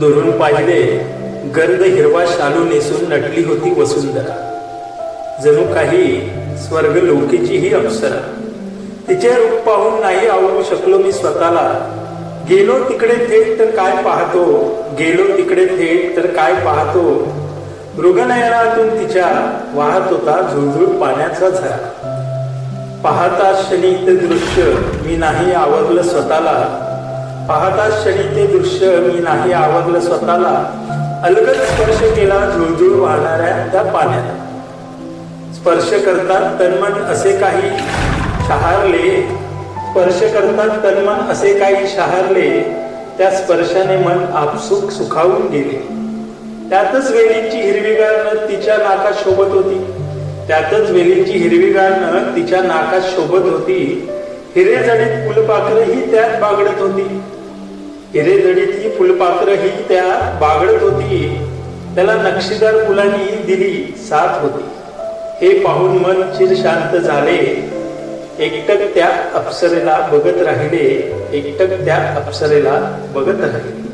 दुरून पाहिले गर्द हिरवा शालू नेसून नटली होती वसुंधरा. जणू काही स्वर्ग लोकीची ही अप्सरा. तिचे रूप पाहून नाही आवडू शकलो मी स्वतःला. गेलो तिकडे थेट तर काय पाहतो? गेलो तिकडे थेट तर काय पाहतो? मृगनयनातून तिच्या वाहत होता झुळझुळ पाण्याचा झरा. पाहता क्षणी ते दृश्य मी नाही आवडलं स्वतःला. पाहता क्षणी ते दृश्य मी नाही आवडलं स्वतःला. अलगद स्पर्श केला झुळझुळ वाहणाऱ्या त्या पाण्याला स्पर्श करतात तन्मन असे काही शहारले. स्पर्श करतात तन्मन असे काही शहारले. त्या स्पर्शाने मन आपसुक सुखावून गेले. त्यातच वेलींची हिरवीगार नद तिच्या नाकात शोभत होती. त्यातच वेलींची हिरवीगार नद तिच्या नाकात शोभत होती. हिरे जडीत फुलपाखरंही त्यात बागडत होती. हिरे फुलपात्र ही त्या बागडत होती. त्याला नक्षीदार फुलांनी दिली साथ होती. हे पाहून मन चिर शांत झाले. एकटक त्या अप्सरेला बघत राहिले. एकटक त्या अप्सरेला बघत राहिले.